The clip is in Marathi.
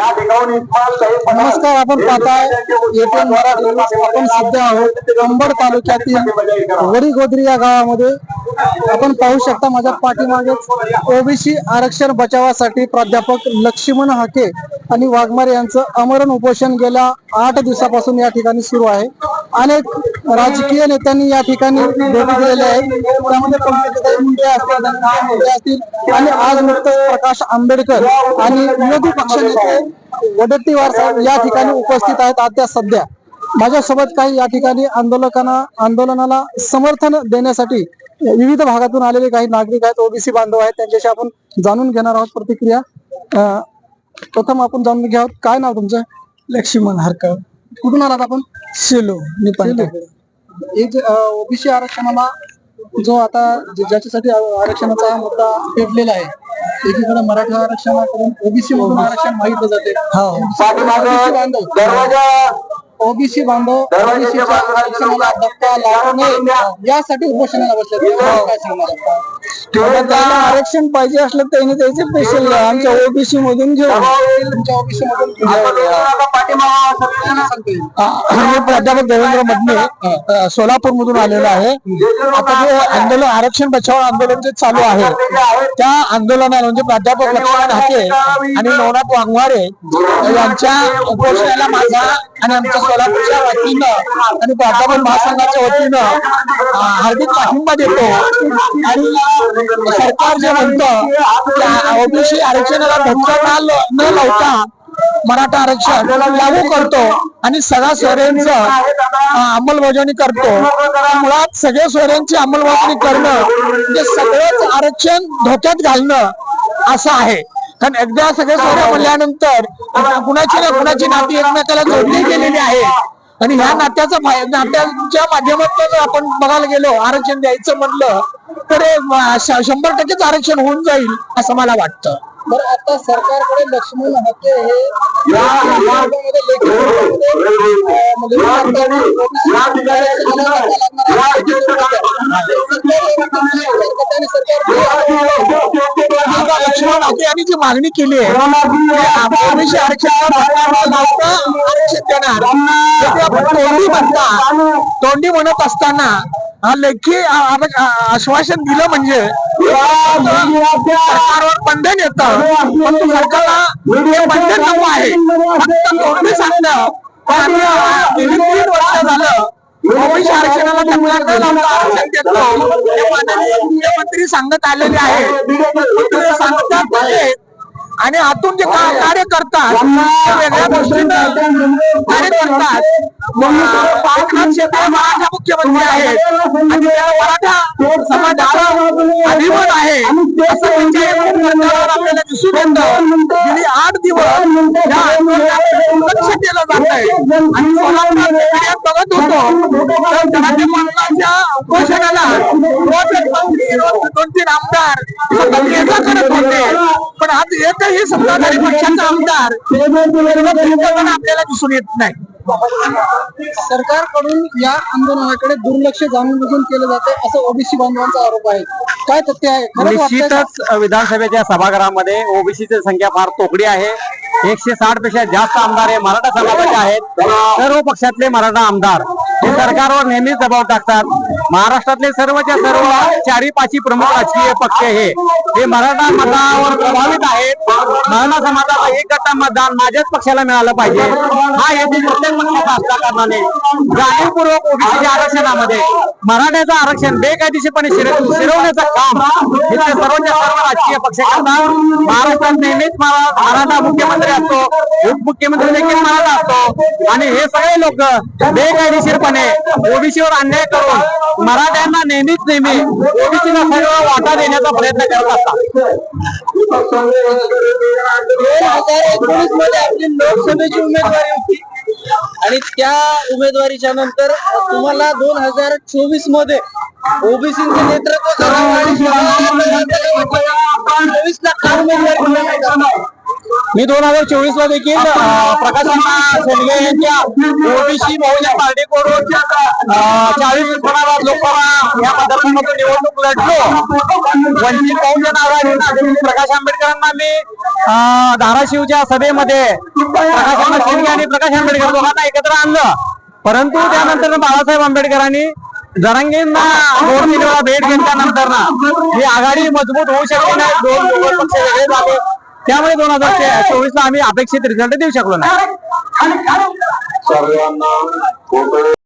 नमस्कार आपण पाहताय एटीएन मराठी. आपण सध्या आहोत अंबड तालुक्यातील वडी गोद्री या गावामध्ये आपण पाहू शकता माझ्या पाठीमागे ओबीसी आरक्षण बचावासाठी प्राध्यापक लक्ष्मण हाके आणि वाघमारे यांचं अमरण उपोषण गेल्या आठ दिवसापासून या ठिकाणी सुरू आहे अनेक राजकीय नेत्यांनी या ठिकाणी भेटी दिलेल्या आहेत त्यामध्ये पंकजाताई मुंडे असतील धनंजय मुंडे असतील आणि आज नुकतंच प्रकाश आंबेडकर आणि विरोधी पक्षनेते वडट्टीवार साहेब या ठिकाणी उपस्थित आहेत. आता सध्या माझ्यासोबत काही या ठिकाणी आंदोलकांना आंदोलनाला समर्थन देण्यासाठी विविध भागातून आलेले काही नागरिक आहेत. ओबीसी बांधव आहेत. त्यांच्याशी आपण जाणून घेणार आहोत प्रतिक्रिया. प्रथम आपण जाणून घ्या काय नाव तुमचं? लक्ष्मण हरकर. कुठून आलात आपण? सेलो एक ओबीसी आरक्षणाला जो आता ज्याच्यासाठी आरक्षणाचा मुद्दा पेटलेला आहे एकीकडे मराठा आरक्षणाकडून ओबीसी मधून आरक्षण मागितलं जाते. पाठीमागं दरवाजा ओबीसी बांधव दरवाजाच्या OBC च्या आरक्षणाला धक्का लागू नये यासाठी उपोषणाला बसले. काय सांगणार त्याला आरक्षण पाहिजे असलं त्याने त्याचे पैसे आमच्या ओबीसी मधून घेऊ तुमच्या ओबीसी मधून मी प्राध्यापक देवेंद्र मधने सोलापूर मधून आलेलो आहे. आता जे आंदोलन आरक्षण बचाव आंदोलन जे चालू आहे त्या आंदोलनाला म्हणजे प्राध्यापक लक्ष्मण हाके आणि नवनाथ वाघमारे यांच्या उपोषणाला माझा आणि आमच्या सोलापूरच्या वतीनं आणि प्राध्यापन महासंघाच्या वतीनं हार्दिक पाठिंबा देतो. आणि सरकार जे म्हणतं ओबीसी आरक्षणाला धक्का न न लावता मराठा आरक्षण लागू करतो आणि सगळ्या सोयऱ्यांचं अंमलबजावणी करतो. मुळात सगळ्या सोयऱ्यांची अंमलबजावणी करणं म्हणजे सगळंच आरक्षण धोक्यात घालणं असं आहे. कारण एकदा सगळे सोयऱ्या म्हणल्यानंतर कुणाची ना कुणाची नाती एकमेकाला जोडली गेलेली आहे आणि ह्या नात्याचा नात्याच्या माध्यमातून आपण बघायला गेलो आरक्षण द्यायचं म्हणलं तर हे, शंभर टक्केच आरक्षण होऊन जाईल असं मला वाटतं बरं आता सरकारकडे लक्ष्मण हके हे लक्ष्मण हाके यांनी जी मागणी केली आहे ओबीसी आरक्षण आरक्षण देणार तोंडी म्हणता तोंडी म्हणत असताना हा लेखी आश्वासन दिलं म्हणजे सरकारवर बंधन येतं परंतु सरकारला हे बंधन नको आहे फक्त तोंडी सांगणं तीन वर्ष झालं ओबीसी आरक्षणाला टक्कर न लावता आरक्षण देतो. हे माननीय मुख्यमंत्री सांगत आलेले आहे. आणि आतून जे कार्य करतात वेगळ्या गोष्टीनं कार्य करतात मराठा मुख्यमंत्री आहेत. आणि त्या मराठा समाजाचा गेली आठ दिवस या आंदोलनाकडे दुर्लक्ष केलं जात आहे आणि बघत होतो. तर उपोषणाला रोज एक मंत्री रोज दोन तीन आमदार सतत ये जा करत होते. पण आज एकही सत्ताधारी पक्षाचा आमदार आपल्याला दिसून येत नाही. सरकारकडून या आंदोलनाकडे दुर्लक्ष जाणून बुजून केलं जाते असं ओबीसी बांधवांचा आरोप आहे. काय तथ्य आहे? निश्चितच विधानसभेच्या सभागृहामध्ये ओबीसीची संख्या फार तोकडी आहे. एकशे साठपेक्षा जास्त आमदार हे मराठा समाजाचे आहेत. सर्व पक्षातले मराठा आमदार. हे सरकारवर नेहमीच दबाव टाकतात. महाराष्ट्रातले सर्वच्या सर्व चारी पाची प्रमुख राजकीय पक्ष हे. हे मराठा मतावर प्रभावित आहेत. मराठा समाजाला एक मतदान माझ्याच पक्षाला मिळालं पाहिजे. हा येथील प्रत्येक पक्षाचा असल्या कारणाने. जाणीवपूर्वक ओबीसीच्या आरक्षणामध्ये मराठ्याचं आरक्षण बेकायदेशीरपणे शिरवण्याचं काम त्या सर्वच्या सर्व राजकीय पक्ष करतात महाराष्ट्रात नेहमीच मरा- मराठा मुख्यमंत्री असतो उपमुख्यमंत्री देखील मराठा असतो. आणि हे सगळे लोक बेकायदेशीरपणे ओबीसीवर अन्याय करून मराठ्यांना नेहमीच नेहमी ओबीसीला सर्व वाटा देण्याचा प्रयत्न करत असतात. दोन हजार एकोणीसमध्ये आपली लोकसभेची उमेदवारी होती. आणि त्या उमेदवारीच्या नंतर तुम्हाला दोन हजार चोवीसमध्ये ओबीसीचे नेतृत्व करावं आणि मी दोन हजार चोवीस ला देखील प्रकाश शेंडगे यांच्या ओबीसी बहुजन पार्टीकडून चाळीस लोकसभा या मतदारसंघातून निवडणूक लढलो. वंचित बहुजन आघाडीनं प्रकाश आंबेडकरांना मी धाराशिवच्या सभेमध्ये प्रकाश शेंडगे आणि प्रकाश आंबेडकर दोघांना एकत्र आणलं. परंतु त्यानंतर बाळासाहेब आंबेडकरांनी जरांगेंना दोन तीन वेळा भेट घेतल्यानंतर ना ही आघाडी मजबूत होऊ शकली नाही. दोन पक्ष वेगळे झाले. त्यामुळे दोन हजार चोवीस ला आम्ही अपेक्षित रिझल्ट देऊ शकलो नाही.